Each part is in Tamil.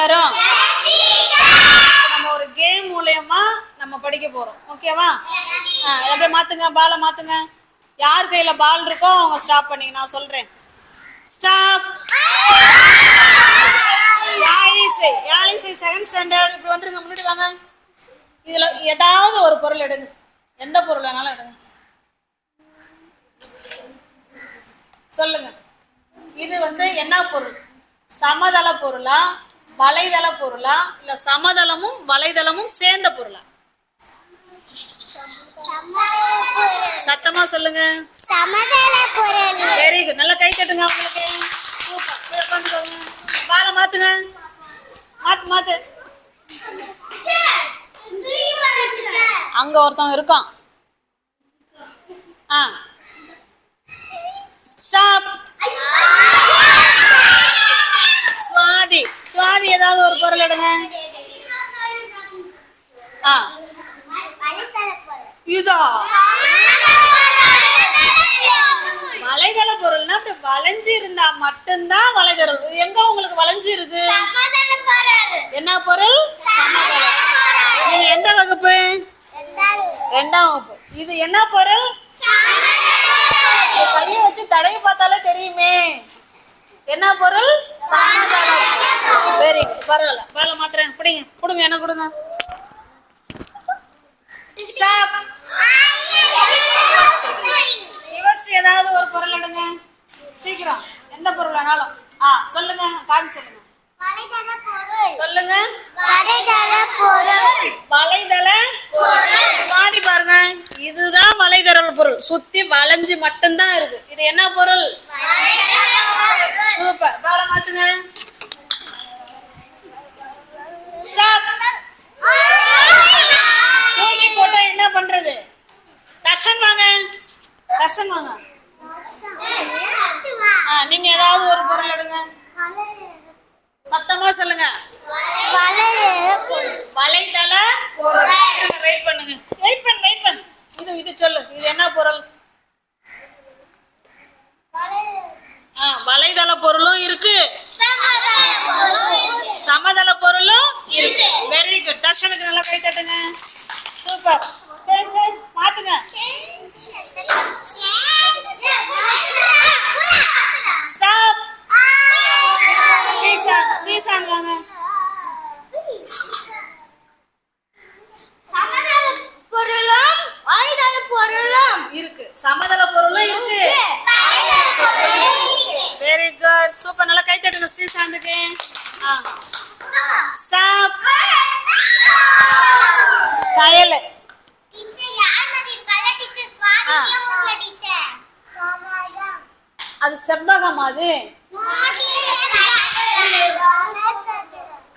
எல்லாரும்? நம்ம ஒரு கேம் மூலயமா நம்ம படிக்க போறோம். ஓகேவா அப்படியே மாத்துங்க பாலை மாத்துங்க. யார் கையில பால் இருக்கோ அவங்க ஸ்டாப் பண்ணீங்க. நான் சொல்றேன். Stop Yazhisai Yazhisai second standard இப்படி வந்துருங்க முன்னாடி வாங்க. இதுல ஏதாவது ஒரு பொருள் எடுங்க. எந்த பொருள் வேணாலும் எடுங்க. சொல்லுங்க. இது வந்து என்ன பொருள்? சமதள பொருளா வலைதள பொருளா? இல்ல சமதளமும் வலைதளமும் சேர்ந்த பொருளா? சத்தமா சொல்லுங்க. சமதள பொருள் வெரி குட் நல்லா கை தட்டுங்க உட்காந்துக்கோங்க பாலை மாத்துங்க. மாத்து மாத்து. அங்க ஒருத்தன் இருக்கான் ஆ ஸ்டாப் சுவாதி சுவாதி ஏதாவது ஒரு பொருள் எடுங்க. ஆ. இதா? வலைதள பொருள்னா அப்படி வளைஞ்சு இருந்தா மட்டும்தான் வலைதள இது எங்க உங்களுக்கு வளைஞ்சு இருக்கு? என்ன பொருள்? நீங்க எந்த வகுப்பு? ரெண்டாம் வகுப்பு. இது என்ன பொருள்? கையை வச்சு தடவி பார்த்தாலே தெரியுமே. என்ன பொருள்? சமதளம். வெரி பரவாயில்ல. வேலை மாத்திரம் பிடிங்க கொடுங்க. என்ன கொடுங்க. ஸ்டாப் ரிவர்ஸ் ஏதாவது ஒரு பொருள் எடுங்க. சீக்கிரம். எந்த பொருள் வேணாலும். ஆ சொல்லுங்க. காமி சொல்லுங்க. சொல்லுங்க. வலைதள மாடி பாருங்க. இதுதான் வலைதள பொருள். சுத்தி வளைஞ்சு மட்டும்தான் இருக்கு. இது என்ன பொருள்? சூப்பர். பால மாத்துங்க. ஸ்டாப் தூக்கி போட்டா என்ன பண்றது? தர்ஷன் வாங்க. தர்ஷன் வாங்க. ஆ நீங்க ஏதாவது ஒரு பொருள் எடுங்க. சத்தமா சொல்லுங்க. வலைதள வெயிட் பண்ணுங்க வெயிட் பண்ணு வெயிட் பண்ணு இது இது சொல்லு இது என்ன பொருள் ஆ வலைதள பொருளும் இருக்கு சமதள பொருளும் இருக்கு வெரி குட் தர்ஷனுக்கு நல்லா கை தட்டுங்க. சூப்பர் சரி சரி மாத்துங்க. ஸ்டாப் ஸ்ரீசாந்த் ஸ்ரீசாந்த் வாங்க. பொருளும் ஆயுதள பொருளும் இருக்கு. சமதள பொருளும் இருக்கு. வெரி குட் சூப்பர் நல்லா கை தட்டுங்க ஸ்ரீசாந்துக்கு. ஆ. ஸ்டாப் அது செவ்வகம் அது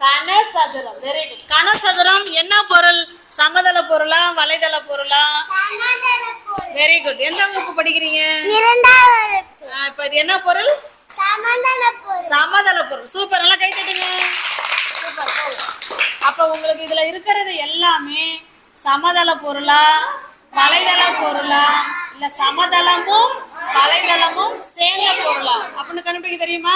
கனசதுரம். வெரி குட் கனசதுரம் என்ன பொருள்? சமதள பொருளா வலைதள பொருளா? வெரி குட் எந்த வகுப்பு படிக்கிறீங்க? இப்ப இது என்ன பொருள்? சமதள பொருள். சூப்பர். நல்லா கை தட்டுங்க. சூப்பர் அப்ப உங்களுக்கு இதுல இருக்கிறது எல்லாமே சமதள பொருளா வலைதள பொருளா இல்ல சமதளமும் வலைதளமும் சேர்ந்த பொருளா? அப்படின்னு கண்டுபிடிக்க தெரியுமா?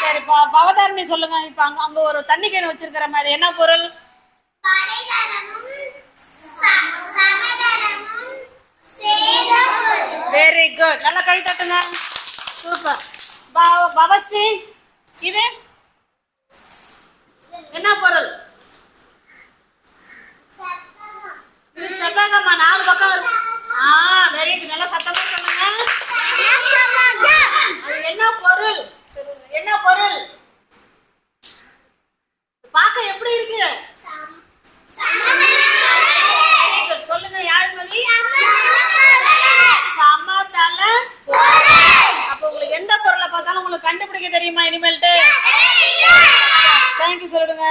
சரி பவதாரணி சொல்லுங்க. இப்ப அங்க அங்க ஒரு தண்ணி கேன் வச்சிருக்கிற மாதிரி. என்ன பொருள்? வெரி குட் நல்லா கை தட்டுங்க. சூப்பர் பவ- பவஸ்ரீ இது? என்ன பொருள்? இது செவ்வகமா? நாலு பக்கம் இருக்கு ஆ வெரி குட் நல்லா சத்தமா சொல்லுங்க அது என்ன பொருள் சொல்லுங்க என்ன பொருள் பார்க்க எப்படி இருக்கு Very good. சொல்லுங்க யாழ்மதி சமதள அப்ப உங்களுக்கு கண்டுபிடிக்க தெரியுமா இனிமேல்ட்டு? தேங்க்யூ சொல்லிடுங்க.